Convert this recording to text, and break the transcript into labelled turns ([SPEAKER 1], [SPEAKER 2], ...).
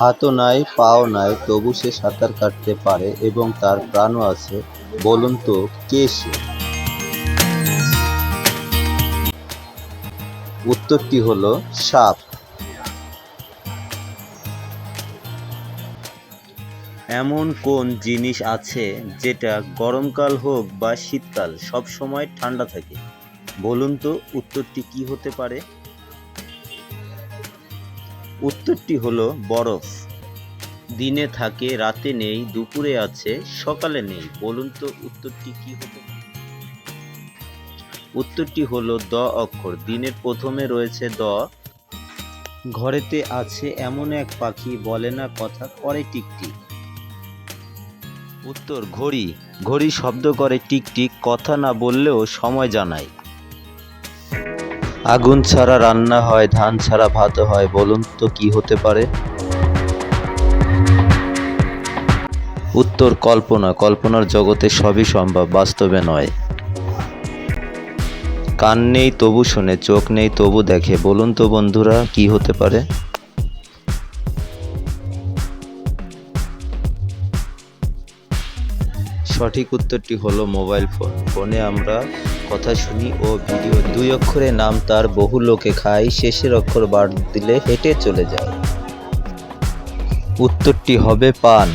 [SPEAKER 1] হাতও নাই, পাও নাই, তবু সে সাঁতার কাটতে পারে এবং তার প্রাণও আছে। বলুন তো, কে সে? উত্তরটি হল সাপ। এমন কোন জিনিস আছে যেটা গরমকাল হোক বা শীতকাল সব সময় ঠান্ডা থাকে? বলুন তো, উত্তরটি কি হতে পারে? উত্তরটি হলো বরফ। দিনে থাকে, রাতে নেই, দুপুরে আছে, সকালে নেই। বলুন তো উত্তরটি কি হতে উত্তরটি হলো দ অক্ষর। দিনের প্রথমে রয়েছে দ। ঘরেতে আছে এমন এক পাখি, বলে না কথা, করে টিকটিক। উত্তর, ঘড়ি। ঘড়ি শব্দ করে টিকটিক, কথা না বললেও সময় জানায়। আগুন ছাড়া রান্না হয়, ধান ছাড়া ভাত হয়, বলুন তো কি হতে পারে? উত্তর, কল্পনা। কল্পনার জগতে সবই সম্ভব, বাস্তবে নয়। কান নেই তবু শোনে, চোখ নেই তবু দেখে। বলুন তো বন্ধুরা, কি হতে পারে? সঠিক উত্তরটি হলো মোবাইল ফোন। ফোনে আমরা কথা শুনি ও ভিডিও দুই অক্ষরে নাম তার বহু লোকে খায়, শেষের অক্ষর বাদ দিলে হেঁটে চলে যায়। উত্তরটি হবে পান।